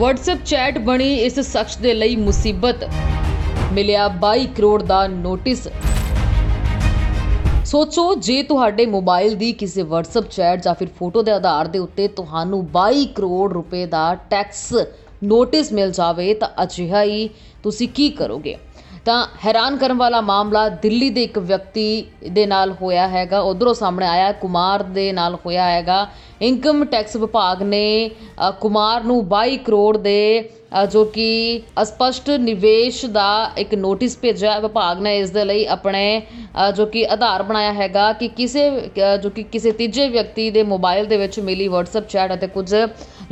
WhatsApp chat ਬਣੀ ਇਸ ਸ਼ਖਸ ਦੇ ਲਈ ਮੁਸੀਬਤ। ਮਿਲਿਆ 22 ਕਰੋੜ ਦਾ ਨੋਟਿਸ ਸੋਚੋ, ਜੇ ਤੁਹਾਡੇ ਮੋਬਾਈਲ ਦੀ ਕਿਸੇ WhatsApp ਚੈਟ ਜਾਂ ਫਿਰ ਫੋਟੋ ਦੇ ਆਧਾਰ ਦੇ ਉੱਤੇ ਤੁਹਾਨੂੰ 22 ਕਰੋੜ ਰੁਪਏ ਦਾ ਟੈਕਸ ਨੋਟਿਸ ਮਿਲ ਜਾਵੇ, ਤਾਂ ਅਜਿਹਾ ਹੀ ਤੁਸੀਂ ਕੀ ਕਰੋਗੇ? ਤਾਂ ਹੈਰਾਨ ਕਰਨ ਵਾਲਾ ਮਾਮਲਾ ਦਿੱਲੀ ਦੇ ਇੱਕ ਵਿਅਕਤੀ ਦੇ ਨਾਲ ਹੋਇਆ ਹੈਗਾ, ਉਧਰੋਂ ਸਾਹਮਣੇ ਆਇਆ, ਕੁਮਾਰ ਦੇ ਨਾਲ ਹੋਇਆ ਹੈਗਾ। ਇਨਕਮ ਟੈਕਸ ਵਿਭਾਗ ਨੇ ਕੁਮਾਰ ਨੂੰ 22 ਕਰੋੜ ਦੇ ਜੋ ਕਿ ਅਸਪਸ਼ਟ ਨਿਵੇਸ਼ ਦਾ ਇੱਕ ਨੋਟਿਸ ਭੇਜਿਆ ਹੈ। ਵਿਭਾਗ ਨੇ ਇਸ ਦੇ ਲਈ ਆਪਣੇ ਜੋ ਕਿ ਆਧਾਰ ਬਣਾਇਆ ਹੈਗਾ ਕਿ ਕਿਸੇ ਜੋ ਕਿ ਕਿਸੇ ਤੀਜੇ ਵਿਅਕਤੀ ਦੇ ਮੋਬਾਈਲ ਦੇ ਵਿੱਚ ਮਿਲੀ WhatsApp ਚੈਟ ਅਤੇ ਕੁਝ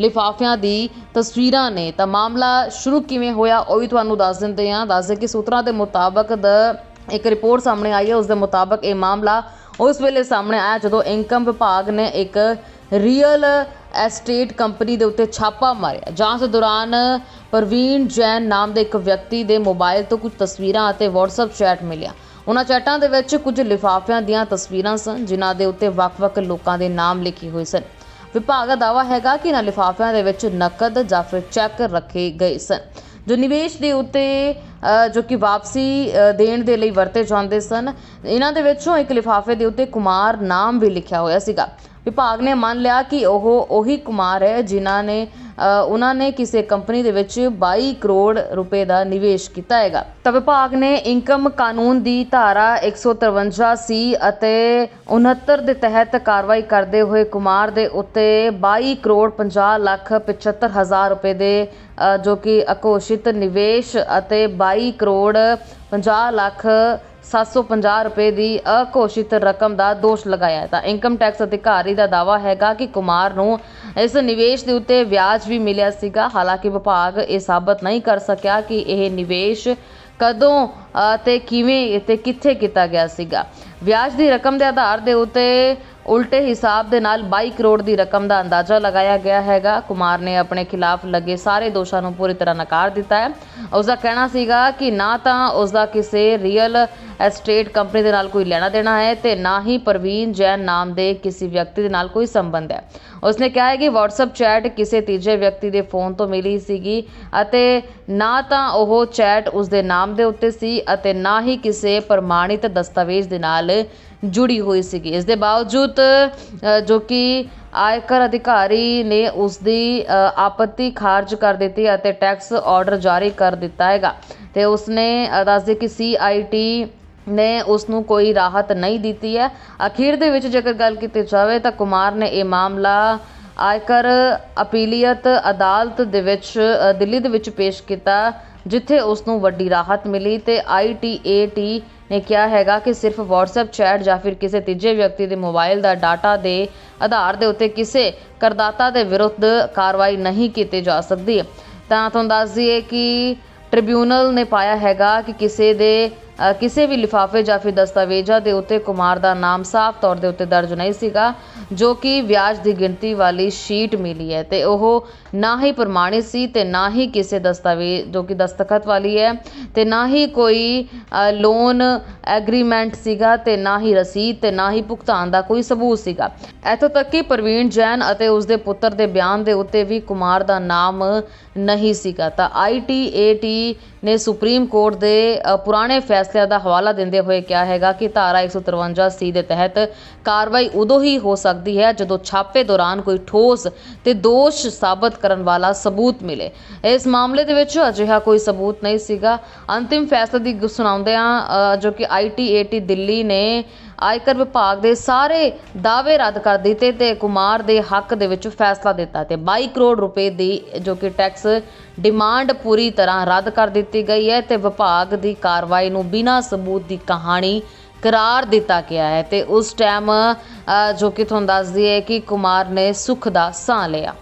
ਲਿਫਾਫਿਆਂ ਦੀ ਤਸਵੀਰਾਂ ਨੇ ਤਾਂ ਮਾਮਲਾ ਸ਼ੁਰੂ ਕਿਵੇਂ ਹੋਇਆ ਉਹ ਵੀ ਤੁਹਾਨੂੰ ਦੱਸ ਦਿੰਦੇ ਹਾਂ ਦੱਸਦੇ ਕਿ ਸੂਤਰਾਂ ਦੇ ਮੁਤਾਬਕ ਦ ਇੱਕ ਰਿਪੋਰਟ ਸਾਹਮਣੇ ਆਈ ਹੈ ਉਸ ਦੇ ਮੁਤਾਬਕ ਇਹ ਮਾਮਲਾ ਉਸ ਵੇਲੇ ਸਾਹਮਣੇ ਆਇਆ ਜਦੋਂ ਇਨਕਮ ਵਿਭਾਗ ਨੇ ਇੱਕ ਰੀਅਲ ਐਸਟੇਟ ਕੰਪਨੀ ਦੇ ਉੱਤੇ ਛਾਪਾ ਮਾਰਿਆ। ਜਾਂਚ ਦੌਰਾਨ ਪ੍ਰਵੀਨ ਜੈਨ ਨਾਮ ਦੇ ਇੱਕ ਵਿਅਕਤੀ ਦੇ ਮੋਬਾਈਲ ਤੋਂ ਕੁਝ ਤਸਵੀਰਾਂ ਅਤੇ WhatsApp ਚੈਟ ਮਿਲਿਆ। ਉਹਨਾਂ ਚੈਟਾਂ ਦੇ ਵਿੱਚ ਕੁਝ ਲਿਫਾਫਿਆਂ ਦੀਆਂ ਤਸਵੀਰਾਂ ਸਨ, ਜਿਨ੍ਹਾਂ ਦੇ ਉੱਤੇ ਵੱਖ-ਵੱਖ ਲੋਕਾਂ ਦੇ ਨਾਮ ਲਿਖੇ ਹੋਏ ਸਨ। ਵਿਭਾਗ ਦਾ ਦਾਅਵਾ ਹੈਗਾ ਕਿ ਇਹਨਾਂ ਲਿਫਾਫਿਆਂ ਦੇ ਵਿੱਚ ਨਕਦ ਜਾਂ ਫਿਰ ਚੈੱਕ ਰੱਖੇ ਗਏ ਸਨ। ਜੋ ਨਿਵੇਸ਼ ਦੇ ਉੱਤੇ ਜੋ ਕਿ ਵਾਪਸੀ ਦੇਣ ਦੇ ਲਈ ਵਰਤੇ ਜਾਂਦੇ ਸਨ। ਇਹਨਾਂ ਦੇ ਵਿੱਚੋਂ ਇੱਕ ਲਿਫਾਫੇ ਦੇ ਉੱਤੇ ਕੁਮਾਰ ਨਾਮ ਵੀ ਲਿਖਿਆ ਹੋਇਆ ਸੀਗਾ। ਵਿਭਾਗ ਨੇ ਮੰਨ ਲਿਆ ਕਿ ਉਹ ਉਹੀ ਕੁਮਾਰ ਹੈ ਜਿਨ੍ਹਾਂ ਨੇ ਉਹਨਾਂ ਨੇ ਕਿਸੇ ਕੰਪਨੀ ਦੇ ਵਿੱਚ 22 ਕਰੋੜ ਰੁਪਏ ਦਾ ਨਿਵੇਸ਼ ਕੀਤਾ ਹੈਗਾ। ਤਾਂ ਵਿਭਾਗ ਨੇ ਇਨਕਮ ਕਾਨੂੰਨ ਦੀ ਧਾਰਾ 153 ਸੀ ਅਤੇ 69 ਦੇ ਤਹਿਤ ਕਾਰਵਾਈ ਕਰਦੇ ਹੋਏ ਕੁਮਾਰ ਦੇ ਉੱਤੇ 22 ਕਰੋੜ 50 ਲੱਖ 75 ਹਜ਼ਾਰ ਰੁਪਏ ਦੇ ਜੋ ਕਿ ਅਕੋਸ਼ਿਤ ਨਿਵੇਸ਼ ਅਤੇ 22 ਕਰੋੜ 50 ਲੱਖ 750 ਰੁਪਏ ਦੀ ਅਘੋਸ਼ਿਤ ਰਕਮ ਦਾ ਦੋਸ਼ ਲਗਾਇਆ ਤਾਂ ਇਨਕਮ ਟੈਕਸ ਅਧਿਕਾਰੀ ਦਾ ਦਾਵਾ ਹੈਗਾ ਕਿ ਕੁਮਾਰ ਨੂੰ ਇਸ ਨਿਵੇਸ਼ ਦੇ ਉੱਤੇ ਵਿਆਜ ਵੀ ਮਿਲਿਆ ਸੀਗਾ। ਹਾਲਾਂਕਿ ਵਿਭਾਗ ਇਹ ਸਾਬਤ ਨਹੀਂ ਕਰ ਸਕਿਆ ਕਿ ਇਹ ਨਿਵੇਸ਼ ਕਦੋਂ ਅ, ਤੇ ਕਿਵੇਂ ਤੇ ਕਿੱਥੇ ਕੀਤਾ ਗਿਆ ਸੀਗਾ। ਵਿਆਜ ਦੀ ਰਕਮ ਦੇ ਆਧਾਰ ਦੇ ਉੱਤੇ ਉਲਟੇ ਹਿਸਾਬ ਦੇ ਨਾਲ 22 ਕਰੋੜ ਦੀ ਰਕਮ ਦਾ ਅੰਦਾਜ਼ਾ ਲਗਾਇਆ ਗਿਆ ਹੈਗਾ। ਕੁਮਾਰ ਨੇ ਆਪਣੇ ਖਿਲਾਫ ਲੱਗੇ ਸਾਰੇ ਦੋਸ਼ਾਂ ਨੂੰ ਪੂਰੀ ਤਰ੍ਹਾਂ ਨਕਾਰ ਦਿੱਤਾ ਹੈ। ਉਸ ਦਾ ਕਹਿਣਾ ਸੀਗਾ ਕਿ ਨਾ ਤਾਂ ਉਸ ਦਾ ਕਿਸੇ ਰੀਅਲ ਐਸਟੇਟ ਕੰਪਨੀ ਦੇ ਨਾਲ ਕੋਈ ਲੈਣਾ ਦੇਣਾ ਹੈ ਤੇ ਨਾ ਹੀ ਪ੍ਰਵੀਨ ਜੈਨ ਨਾਮ ਦੇ ਕਿਸੇ ਵਿਅਕਤੀ ਦੇ ਨਾਲ ਕੋਈ ਸੰਬੰਧ ਹੈ। ਉਸਨੇ ਕਿਹਾ ਹੈ ਕਿ WhatsApp ਚੈਟ ਕਿਸੇ ਤੀਜੇ ਵਿਅਕਤੀ ਦੇ ਫੋਨ ਤੋਂ ਮਿਲੀ ਸੀਗੀ ਅਤੇ ਨਾ ਤਾਂ ਉਹ ਚੈਟ ਉਸ ਦੇ ਨਾਮ ਦੇ ਉੱਤੇ ਸੀ ਅਤੇ ਨਾ ਹੀ ਕਿਸੇ ਪ੍ਰਮਾਣਿਤ ਦਸਤਾਵੇਜ਼ ਦੇ ਨਾਲ ਜੁੜੀ ਹੋਈ ਸੀਗੀ। ਇਸ ਦੇ ਬਾਵਜੂਦ ਜੋ ਕਿ ਆਇਕਰ ਅਧਿਕਾਰੀ ਨੇ ਉਸ ਦੀ ਆਪੱਤੀ ਖਾਰਜ ਕਰ ਦਿੱਤੀ ਅਤੇ ਟੈਕਸ ਆਰਡਰ ਜਾਰੀ ਕਰ ਦਿੱਤਾ ਹੈਗਾ। ਤੇ ਉਸਨੇ ਅ, ਦੱਸਦੇ ਕਿ ਸੀਆਈਟੀ ਨੇ ਉਸ ਨੂੰ ਕੋਈ ਰਾਹਤ ਨਹੀਂ ਦਿੱਤੀ ਹੈ। ਅਖੀਰ ਦੇ ਵਿੱਚ ਜੇਕਰ ਗੱਲ ਕੀਤੀ ਜਾਵੇ ਤਾਂ ਕੁਮਾਰ ਨੇ ਇਹ ਮਾਮਲਾ ਆਇਕਰ ਅਪੀਲੀਅਤ ਅਦਾਲਤ ਦੇ ਵਿੱਚ ਦਿੱਲੀ ਦੇ ਵਿੱਚ ਪੇਸ਼ ਕੀਤਾ, ਜਿੱਥੇ ਉਸ ਨੂੰ ਵੱਡੀ ਰਾਹਤ ਮਿਲੀ ਤੇ ਆਈਟੀਏਟੀ ਨੇ ਕਿਹਾ ਹੈਗਾ ਕਿ ਸਿਰਫ WhatsApp ਚੈਟ ਜਾਂ ਫਿਰ ਕਿਸੇ ਤੀਜੇ ਵਿਅਕਤੀ ਦੇ ਮੋਬਾਈਲ ਦਾ ਡਾਟਾ ਦੇ ਆਧਾਰ ਦੇ ਉੱਤੇ ਕਿਸੇ ਕਰਦਾਤਾ ਦੇ ਵਿਰੁੱਧ ਕਾਰਵਾਈ ਨਹੀਂ ਕੀਤੀ ਜਾ ਸਕਦੀ। ਤਾਂ ਤੁਹਾਨੂੰ ਦੱਸ ਦਈਏ ਕਿ ਟ੍ਰਿਬਿਊਨਲ ਨੇ ਪਾਇਆ ਹੈਗਾ ਕਿ ਕਿਸੇ ਦੇ ਕਿਸੇ ਵੀ ਲਿਫਾਫੇ ਜਾਂ ਫਿਰ ਦਸਤਾਵੇਜ਼ਾਂ ਦੇ ਉੱਤੇ ਕੁਮਾਰ ਦਾ ਨਾਮ ਸਾਫ਼ ਤੌਰ ਦੇ ਉੱਤੇ ਦਰਜ ਨਹੀਂ ਸੀਗਾ, ਜੋ ਕਿ ਵਿਆਜ ਦੀ ਗਿਣਤੀ ਵਾਲੀ ਸ਼ੀਟ ਮਿਲੀ ਹੈ। ਤੇ ਉਹ ਨਾ ਹੀ ਪ੍ਰਮਾਣਿਤ ਸੀ ਤੇ ਨਾ ਹੀ ਕਿਸੇ ਦਸਤਾਵੇਜ਼ ਜੋ ਕਿ ਦਸਤਖਤ ਵਾਲੀ ਹੈ। ਤੇ ਨਾ ਹੀ ਕੋਈ ਲੋਨ ਐਗਰੀਮੈਂਟ ਸੀਗਾ ਤੇ ਨਾ ਹੀ ਰਸੀਦ ਤੇ ਨਾ ਹੀ ਭੁਗਤਾਨ ਦਾ ਕੋਈ ਸਬੂਤ ਸੀਗਾ। ਇੱਥੋਂ ਤੱਕ ਕਿ ਪ੍ਰਵੀਨ ਜੈਨ ਅਤੇ ਉਸ ਦੇ ਪੁੱਤਰ ਦੇ ਬਿਆਨ ਦੇ ਉੱਤੇ ਵੀ ਕੁਮਾਰ ਦਾ ਨਾਮ ਨਹੀਂ ਸੀਗਾ। ਤਾਂ ਆਈਟੀਏਟੀ ਨੇ ਸੁਪਰੀਮ ਕੋਰਟ ਦੇ ਪੁਰਾਣੇ ਪੁਰਾਣੇ ਫੈਸਲਿਆਂ ਦਾ ਹਵਾਲਾ ਦਿੰਦੇ ਹੋਏ ਕਿਹਾ ਹੈਗਾ ਕਿ ਧਾਰਾ 153 ਸੀ ਦੇ ਤਹਿਤ ਕਾਰਵਾਈ ਉਦੋਂ ਹੀ ਹੋ ਸਕਦੀ ਹੈ ਜਦੋਂ ਛਾਪੇ ਦੌਰਾਨ ਕੋਈ ਠੋਸ ਤੇ ਦੋਸ਼ ਸਾਬਤ ਕਰਨ ਵਾਲਾ ਸਬੂਤ ਮਿਲੇ। ਇਸ ਮਾਮਲੇ ਦੇ ਵਿੱਚ ਅਜਿਹਾ ਕੋਈ ਸਬੂਤ ਨਹੀਂ ਸੀਗਾ। ਅੰਤਿਮ ਫੈਸਲੇ ਦੀ ਸੁਣਾਉਂਦਿਆਂ ਜੋ ਕਿ ਆਈਟੀਏਟੀ ਦਿੱਲੀ ਨੇ ਆਇਕਰ ਵਿਭਾਗ ਦੇ ਸਾਰੇ ਦਾਅਵੇ ਰੱਦ ਕਰ ਦਿੱਤੇ ਤੇ ਕੁਮਾਰ ਦੇ ਹੱਕ ਦੇ ਵਿੱਚ ਫੈਸਲਾ ਦਿੱਤਾ ਤੇ 22 ਕਰੋੜ ਰੁਪਏ ਦੀ, ਜੋ ਕਿ ਟੈਕਸ ਡਿਮਾਂਡ ਪੂਰੀ ਤਰ੍ਹਾਂ ਰੱਦ ਕਰ ਦਿੱਤੀ ਗਈ ਹੈ ਤੇ ਵਿਭਾਗ ਦੀ ਕਾਰਵਾਈ ਨੂੰ ਬਿਨਾਂ ਸਬੂਤ ਦੀ ਕਹਾਣੀ ਕਰਾਰ ਦਿੱਤਾ ਗਿਆ ਹੈ ਤੇ ਉਸ ਟਾਈਮ ਜੋ ਕਿ ਤੁਹਾਨੂੰ ਦੱਸ ਦਈਏ ਕਿ ਕੁਮਾਰ ਨੇ ਸੁੱਖ ਦਾ ਸਾਹ ਲਿਆ।